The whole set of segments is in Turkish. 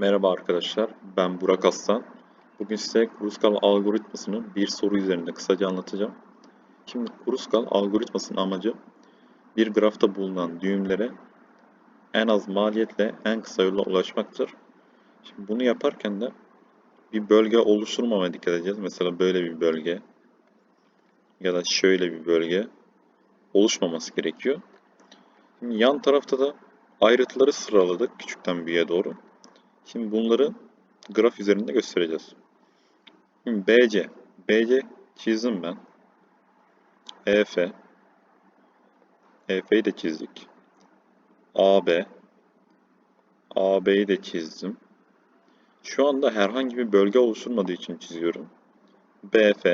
Merhaba arkadaşlar, ben Burak Aslan. Bugün size Kruskal algoritmasını bir soru üzerinde kısaca anlatacağım. Şimdi Kruskal algoritmasının amacı bir grafta bulunan düğümlere en az maliyetle en kısa yolla ulaşmaktır. Şimdi bunu yaparken de bir bölge oluşturmamaya dikkat edeceğiz. Mesela böyle bir bölge ya da şöyle bir bölge oluşmaması gerekiyor. Şimdi yan tarafta da ayrıtları sıraladık küçükten büyüğe doğru. Şimdi bunları graf üzerinde göstereceğiz. Şimdi BC. BC çizdim ben. EF. EF'yi de çizdik. AB. AB'yi de çizdim. Şu anda herhangi bir bölge oluşturmadığı için çiziyorum. BF.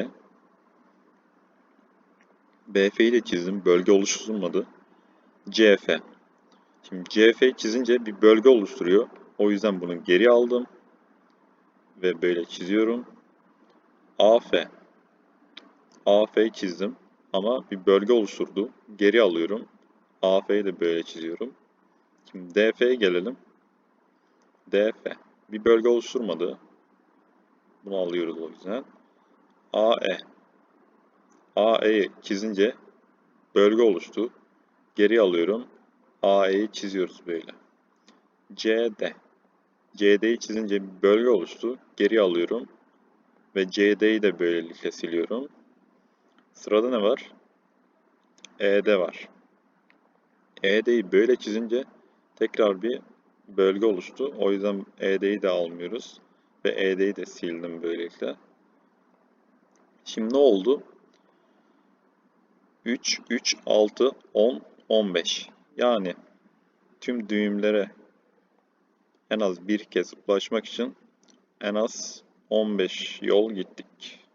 BF'yi de çizdim. Bölge oluşturmadı. CF. Şimdi CF çizince bir bölge oluşturuyor. O yüzden bunu geri aldım. Ve böyle çiziyorum. AF. AF'yi çizdim. Ama bir bölge oluşturdu. Geri alıyorum. AF'yi de böyle çiziyorum. Şimdi DF'ye gelelim. DF. Bir bölge oluşturmadı. Bunu alıyoruz o yüzden. AE. AE'yi çizince bölge oluştu. Geri alıyorum. AE'yi çiziyoruz böyle. CD. CD'yi çizince bir bölge oluştu. Geri alıyorum. Ve CD'yi de böylelikle siliyorum. Sırada ne var? ED var. ED'yi böyle çizince tekrar bir bölge oluştu. O yüzden ED'yi de almıyoruz. Ve ED'yi de sildim böylelikle. Şimdi ne oldu? 3, 3, 6, 10, 15. Yani tüm düğümlere en az bir kez ulaşmak için en az 15 yol gittik.